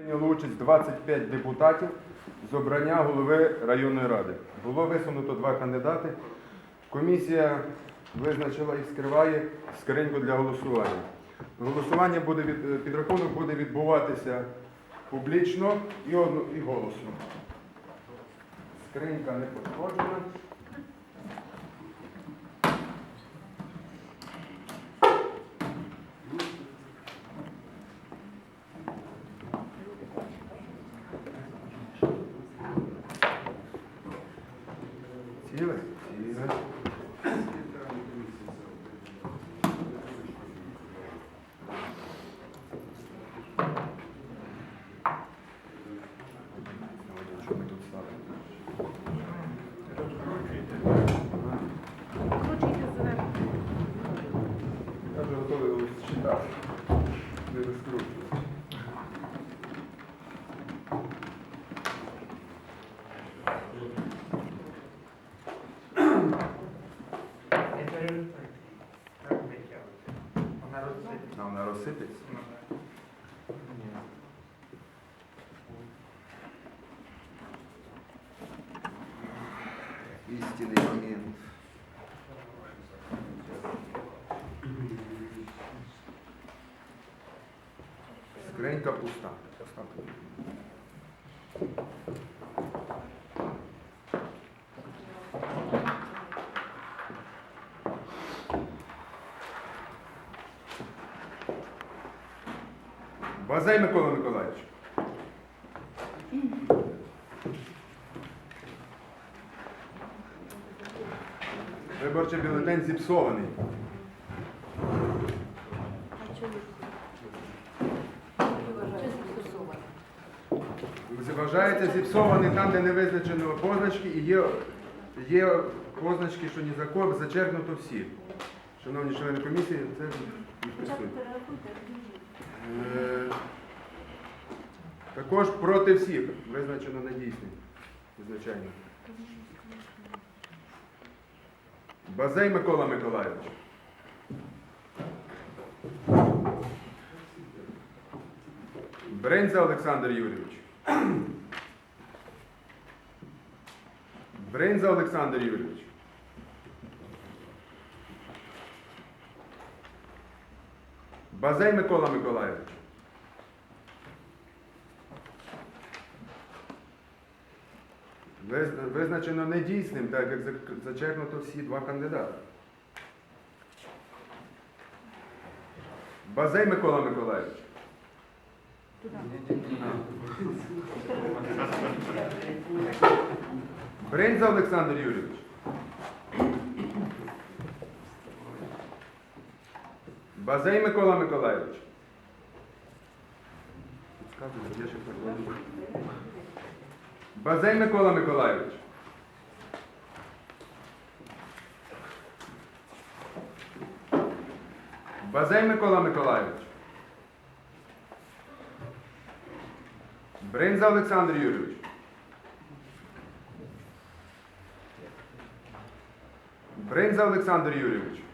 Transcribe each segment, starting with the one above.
Прийняло участь 25 депутатів з обрання голови районної ради. Було висунуто два кандидати. Комісія визначила і скриває скриньку для голосування. Голосування буде від, підрахунок буде відбуватися публічно і голосно. Скринька не пошкоджена. Tira, tira. А вона розсипеться? Істинний момент. Скринька пуста. Пуста. Базай Микола Миколаївич. Виборчий бюлетень зіпсований. Ви Вважаєте зіпсований там, де не визначено позначки, і є, є позначки, що ні за кого зачеркнуто всі. Шановні члени комісії, це і присутні. Е, Також проти всіх визначено недійсним. Звичайно. Базей Микола Миколайович. Бренза Олександр Юрійович. Бренза Олександр Юрійович. Базей Микола Миколайович. Виз- Визначено недійсним, так як зачеркнуто всі два кандидати. Базей Микола Миколайович. Бринза Олександр Юрійович. Базей Микола Миколайович. Я ще перекладу. Базей Микола Миколайович. Базей Микола Миколайович. Бринза Олександр Юрійович. Бринза Олександр Юрійович.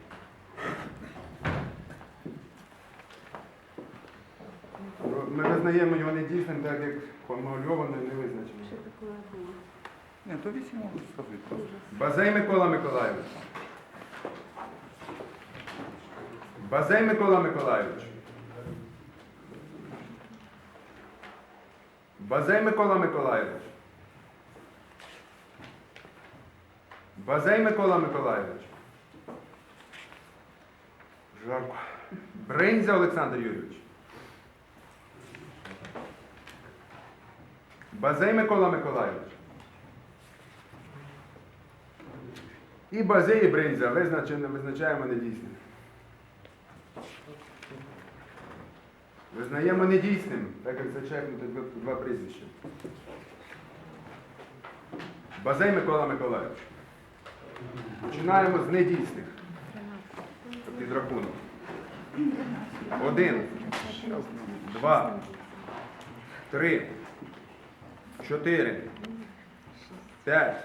Ми визнаємо його недійсним, так як помальоване не визначено. Ні, то вісім можу сказати. Базей Микола Миколайович. Базей Микола Миколайович. Базей Микола Миколайович. Базей Микола Миколайович. Жарко. Бринзя Олександр Юрійович. Базей Микола Миколайович. І базей, і бринза визначено, визначаємо недійсним. Визнаємо недійсним, так як зачеркнути два, прізвища. Базей Микола Миколайович. Починаємо з недійсних. Підрахунок. Один, два, три, 4, 5,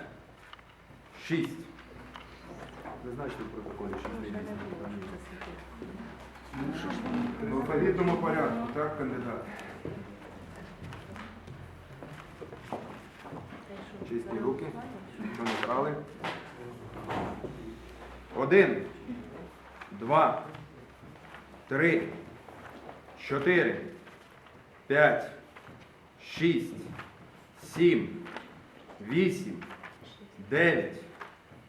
6. Зазначте в протоколі, що В алфавітному порядку, так, кандидат? Чисті руки. Що не брали? Один, два, три, чотири, п'ять, шість сім, вісім, дев'ять,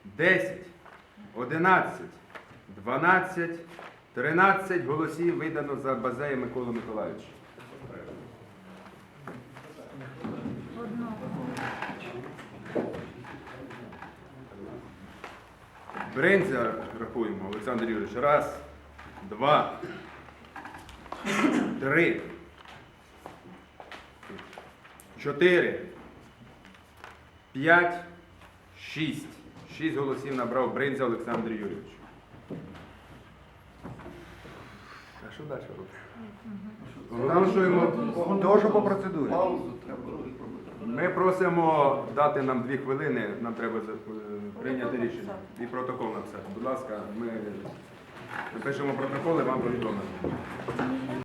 десять, одинадцять, дванадцять, тринадцять голосів видано за Базея Миколу Миколаївича. Бринзя рахуємо, Олександр Юрійович. Раз, два, три, чотири, п'ять, шість. Шість голосів набрав Бринзя Олександр Юрійович. А що далі робити? Оголошуємо. Дуже по процедурі. Ми просимо дати нам дві хвилини, нам треба е, прийняти рішення і протокол написати. Будь ласка, ми напишемо протокол і вам повідомимо.